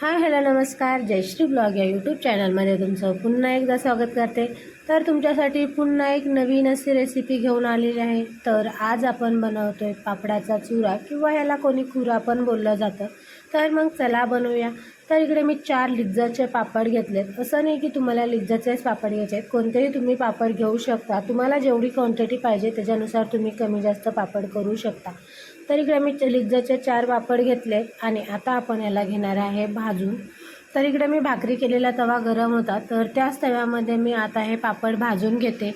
Hi hello नमस्कार. Jayashree blog या YouTube चॅनलमध्ये तुमचं पुन्हा एकदा स्वागत करते. तर तुमच्यासाठी पुन्हा एक नवीन अशी रेसिपी घेऊन आलेली आहे. तर आज आपण बनवतो आहे पापडाचा चुरा किंवा ह्याला कोणी खुरा पण बोललं जातं. तर मग चला बनवूया. तर इकडे मी चार लिज्जाचे पापड घेतलेत. असं नाही की तुम्हाला लिज्जाचेच पापड घ्यायचे आहेत. कोणतेही तुम्ही पापड घेऊ शकता. तुम्हाला जेवढी क्वांटिटी पाहिजे त्याच्यानुसार तुम्ही कमी जास्त पापड करू शकता. तर इकडे मी लिज्जाचे चार पापड घेतले आणि आता आपण याला घेणार आहे भाजून. तर इकडे मी भाकरी केलेला तवा गरम होता. तर त्याच तव्यामध्ये मी आता हे पापड भाजून घेते.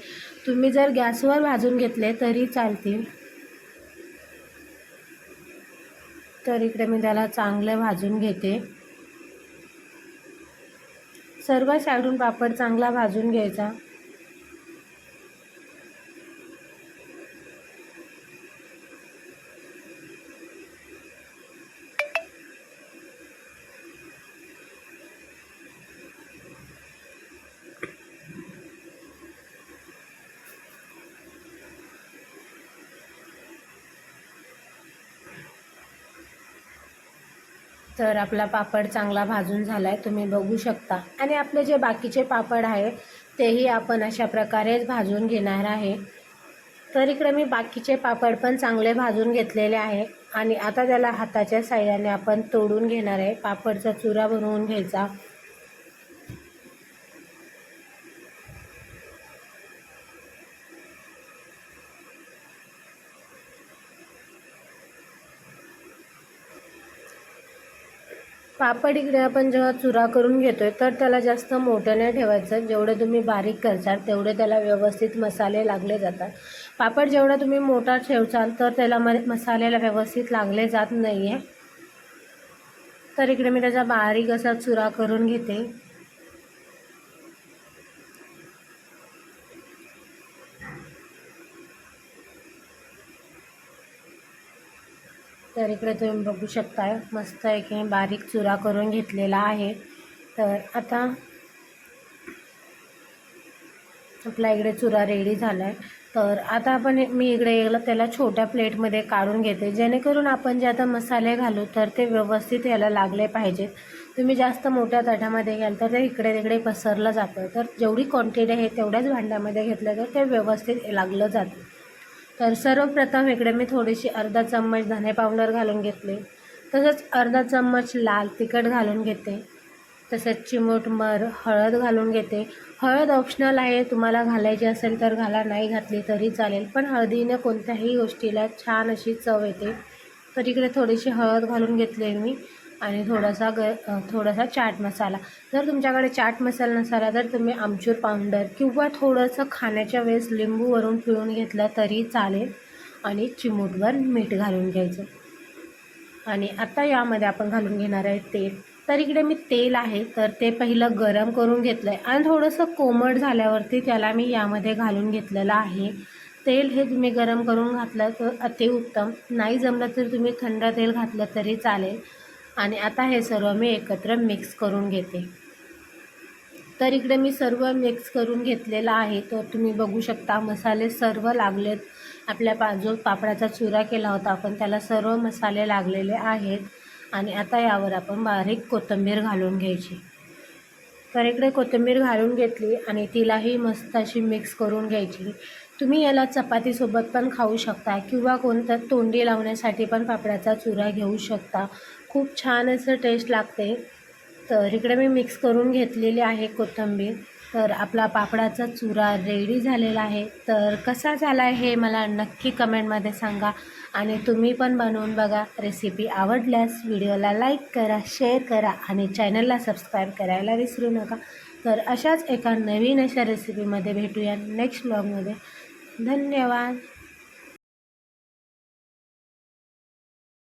तुम्ही जर गॅसवर भाजून घेतले तरी चालतील. तर इकडे मी त्याला चांगलं भाजून घेते. सर्व साईडून पापड चांगला भाजून घ्यायचा. तर आपला पापड चांगला भाजून झाला आहे तुम्ही बघू शकता. आणि आपले जे बाकीचे पापड आहे तेही आपण अशा प्रकारेच भाजून घेणार आहे. तर इकडे मी बाकीचे पापड पण चांगले भाजून घेतलेले आहे. आणि आता त्याला हाताच्या साह्याने आपण तोडून घेणार आहे. पापडचा चुरा बनवून घ्यायचा. पापड इकडे आपण जेव्हा चुरा करून घेतोय तर त्याला जास्त मोठं नाही ठेवायचं. जेवढे तुम्ही बारीक करचाल तेवढे त्याला व्यवस्थित मसाले लागले जातात. पापड जेवढा तुम्ही मोठा ठेवचाल तर त्याला म मसाल्याला व्यवस्थित लागले जात नाही आहे तर इकडे मी त्याचा बारीक असा चुरा करून घेते. तर इकडे तुम्ही बघू शकताय मस्त एक बारीक चुरा करून घेतलेला आहे. तर आता आपला इकडे चुरा रेडी झाला आहे तर आता आपण मी इकडे त्याला छोट्या प्लेटमध्ये काढून घेते. जेणेकरून आपण जे आता मसाले घालू तर ते व्यवस्थित याला लागले पाहिजेत. तुम्ही जास्त मोठ्या ताटामध्ये घ्याल तर ते इकडे तिकडे पसरलं जातं. तर जेवढी क्वांटिटी आहे तेवढ्याच भांड्यामध्ये घेतलं तर ते व्यवस्थित लागलं जातं. तर सर्वप्रथम इकडे मी थोडीशी अर्धा चम्मच धने पावडर घालून घेतले. तसंच अर्धा चम्मच लाल तिखट घालून घेते. तसंच चिमूटभर हळद घालून घेते. हळद ऑप्शनल आहे तुम्हाला घालायची असेल तर घाला नाही घातली तरी चालेल. पण हळदीने कोणत्याही गोष्टीला छान अशी चव येते. तर इकडे थोडीशी हळद घालून घेतली मी. आणि थोडासा ग थोडासा चाट मसाला. जर तुमच्याकडे चाट मसाला नसाला तर तुम्ही आमचूर पावडर किंवा थोडंसं खाण्याच्या वेळेस लिंबू वरून पिळून घेतलं तरी चालेल आणि चिमूटवर मीठ घालून घ्यायचं. आणि आता यामध्ये आपण घालून घेणार आहे तेल. तर इकडे मी तेल आहे तर ते पहिलं गरम करून घेतलं आहे आणि थोडंसं कोमट झाल्यावरती त्याला मी यामध्ये घालून घेतलेलं आहे. तेल हे तुम्ही गरम करून घातलं तर अतिउत्तम. नाही जमलं तर तुम्ही थंड तेल घातलं तरी चालेल. आणि आता हे सर्व मी एकत्र मिक्स करून घेते. तर इकडे मी सर्व मिक्स करून घेतलेलं आहे. तर तुम्ही बघू शकता मसाले सर्व लागलेत. आपल्या पा जो पापडाचा चुरा केला होता आपण त्याला सर्व मसाले लागलेले आहेत. आणि आता यावर आपण बारीक कोथिंबीर घालून घ्यायची. तर इकडे कोथिंबीर घालून घेतली आणि तिलाही मस्त अशी मिक्स करून घ्यायची. तुम्ही याला चपातीसोबत पण खाऊ शकता किंवा कोणतं तोंडी लावण्यासाठी पण पापडाचा चुरा घेऊ शकता. खूप छान असं टेस्ट लागते. तर इकडे मी मिक्स करून घेतलेली आहे कोथिंबीर. तर आपला पापडाचा चुरा रेडी झालेला आहे. तर कसा झाला आहे हे मला नक्की कमेंटमध्ये सांगा. आणि तुम्ही पण बनवून बघा रेसिपी आवडल्यास व्हिडिओला लाईक करा शेअर करा आणि चॅनलला सबस्क्राईब करायला विसरू नका. तर अशाच एका नवीन अशा रेसिपीमध्ये भेटूया नेक्स्ट ब्लॉगमध्ये धन्यवाद.